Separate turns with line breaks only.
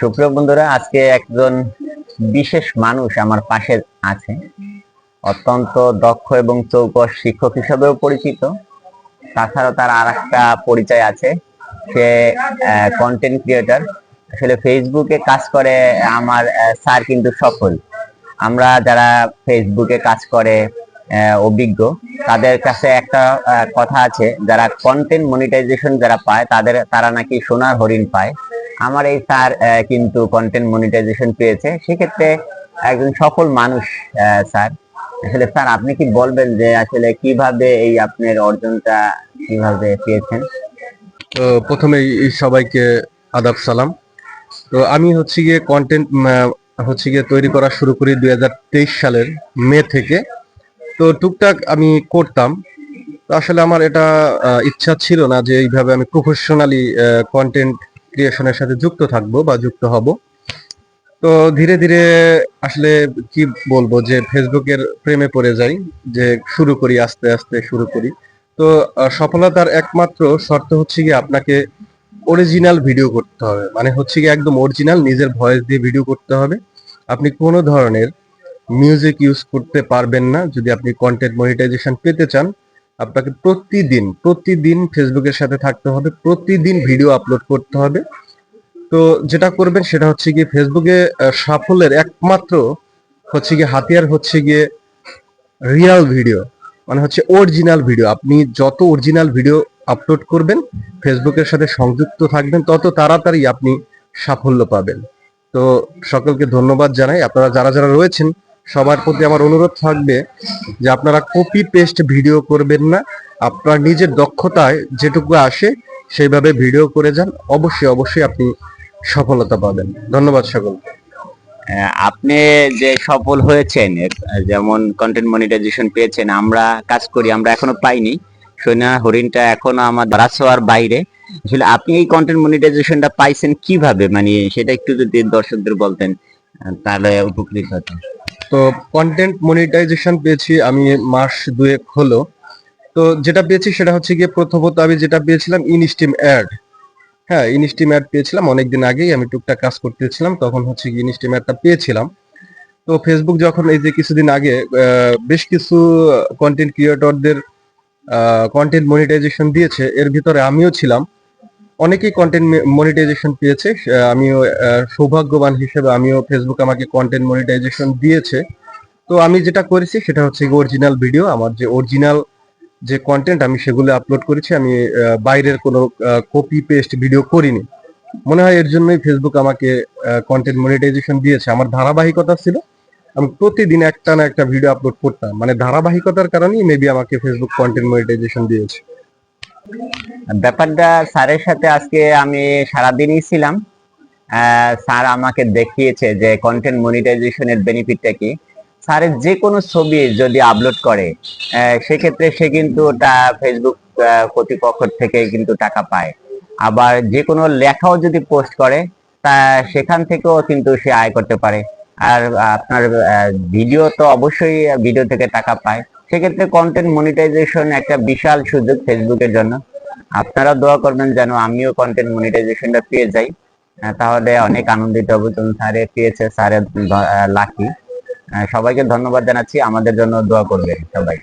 সুপ্রিয় বন্ধুরা, আজকে একজন বিশেষ মানুষ আমার পাশে আছে। অত্যন্ত দক্ষ এবং চৌকস শিক্ষক হিসেবেও পরিচিত। তাছাড়াও তার আর একটা পরিচয় আছে। সে কন্টেন্ট ক্রিয়েটার আসলে ফেসবুকে কাজ করে আমার স্যার কিন্তু সফল। আমরা যারা ফেসবুকে কাজ করে অভিজ্ঞ, তাদের কাছে একটা কথা আছে। যারা কন্টেন্ট মনিটাইজেশন যারা পায়, তাদের, তারা নাকি সোনার হরিণ পায়। আমার এই স্যার কিন্তু কন্টেন্ট মনিটাইজেশন পেয়েছে। সেক্ষেত্রে একজন সফল মানুষ স্যার। আসলে স্যার, আপনি কি বলবেন যে আসলে কীভাবে এই আপনার অর্জনটা কীভাবে পেয়েছেন?
তো প্রথমেই সবাইকে আদাব সালাম। তো আমি হচ্ছে গিয়ে কন্টেন্ট হচ্ছে গিয়ে তৈরি করা শুরু করি দুই হাজার তেইশ সালের মে থেকে। তো টুকটাক আমি করতাম। তো আসলে আমার এটা ইচ্ছা ছিল না যে এইভাবে আমি প্রফেশনালি কন্টেন্ট ক্রিয়েশনের সাথে যুক্ত থাকব বা যুক্ত হব। তো ধীরে ধীরে আসলে কি বলব যে ফেসবুকের প্রেমে পড়ে যাই, যে শুরু করি, আস্তে আস্তে শুরু করি। তো সফলতার একমাত্র শর্ত হচ্ছে গিয়ে আপনাকে অরিজিনাল ভিডিও করতে হবে। মানে হচ্ছে গিয়ে একদম অরিজিনাল নিজের ভয়েস দিয়ে ভিডিও করতে হবে। আপনি কোনো ধরনের মিউজিক ইউজ করতে পারবেন না যদি আপনি কন্টেন্ট মনিটাইজেশন পেতে চান। আপনাকে প্রতিদিন প্রতিদিন ফেসবুকের সাথে থাকতে হবে, প্রতিদিন ভিডিও আপলোড করতে হবে। তো যেটা করবেন সেটা হচ্ছে গিয়ে ফেসবুকে সাফল্যের একমাত্র হচ্ছে গিয়ে হাতিয়ার হচ্ছে গিয়ে রিয়াল ভিডিও মানে হচ্ছে অরিজিনাল ভিডিও আপনি যত অরিজিনাল ভিডিও আপলোড করবেন ফেসবুকের সাথে সংযুক্ত থাকবেন, তত তাড়াতাড়ি আপনি সাফল্য পাবেন। তো সকলকে ধন্যবাদ জানাই। আপনারা যারা যারা রয়েছেন সবার প্রতি আমার অনুরোধ থাকবে যে আপনারা কপি পেস্ট ভিডিও করবেন না। আপনার নিজের দক্ষতায় যেটুকু আসে সেইভাবে ভিডিও করে যান। অবশ্যই অবশ্যই আপনি সফলতা পাবেন। ধন্যবাদ সকল
আপনি যে সফল হয়েছেন যেমন কন্টেন্ট মনিটাইজেশন পেয়েছেন, আমরা কাজ করি, আমরা এখনও পাইনি। সোনা হরিণটা এখনও আমার ধরাছোঁয়ার বাইরে। আসলে আপনি এই কন্টেন্ট মনিটাইজেশনটা পাইছেন কীভাবে? মানে সেটা একটু যদি দর্শকদের বলতেন তাহলে উপকৃত হতো
তো কন্টেন্ট মনিটাইজেশন পেয়েছি আমি মাস দুয়েক হলো। তো যেটা পেয়েছি সেটা হচ্ছে গিয়ে প্রথমত আমি যেটা পেয়েছিলাম ইনস্টিম অ্যাড হ্যাঁ ইনস্টিম অ্যাড পেয়েছিলাম, অনেকদিন আগেই আমি টুকটাক কাজ করতেছিলাম, তখন হচ্ছে গিয়ে ইনস্টিম অ্যাডটা পেয়েছিলাম। তো ফেসবুক যখন এই যে কিছুদিন আগে বেশ কিছু কন্টেন্ট ক্রিয়েটরদের কন্টেন্ট মনিটাইজেশন দিয়েছে, এর ভিতরে আমিও ছিলাম। অনেকেই কন্টেন্ট মনিটাইজেশন পেয়েছে। আমিও সৌভাগ্যবান হিসেবে আমিও ফেসবুক আমাকে কন্টেন্ট মনিটাইজেশন দিয়েছে। তো আমি যেটা করেছি সেটা হচ্ছে অরিজিনাল ভিডিও আমার যে অরিজিনাল যে কন্টেন্ট আমি সেগুলো আপলোড করেছি, আমি বাইরের কোনো কপি পেস্ট ভিডিও করিনি। মনে হয় এর জন্যই ফেসবুক আমাকে কন্টেন্ট মনিটাইজেশন দিয়েছে। আমার ধারাবাহিকতা ছিল, আমি প্রতিদিন একটা না একটা ভিডিও আপলোড করতাম। মানে ধারাবাহিকতার কারণেই মেবি আমাকে ফেসবুক কন্টেন্ট মনিটাইজেশন দিয়েছে।
ব্যাপারটা স্যারের সাথে আজকে আমি সারাদিনই ছিলাম। স্যার আমাকে দেখিয়েছে যে কন্টেন্ট মনিটাইজেশনের বেনিফিটটা কি। স্যারের যে কোনো ছবি যদি আপলোড করে সেক্ষেত্রে সে কিন্তু ফেসবুক কর্তৃপক্ষ থেকে কিন্তু টাকা পায়। আবার যে কোনো লেখাও যদি পোস্ট করে, তা সেখান থেকেও কিন্তু সে আয় করতে পারে। আর আপনার ভিডিও তো অবশ্যই ভিডিও থেকে টাকা পায়। সেক্ষেত্রে কন্টেন্ট মনিটাইজেশন একটা বিশাল সুযোগ ফেসবুকের জন্য। আপনারা দোয়া করবেন যেন আমিও কন্টেন্ট মনিটাইজেশনটা পেয়ে যাই। তাহলে অনেক আনন্দিত হব। যেমন স্যারে পেয়েছে, স্যারের লাকি সবাইকে ধন্যবাদ জানাচ্ছি। আমাদের জন্য দোয়া করবেন সবাই।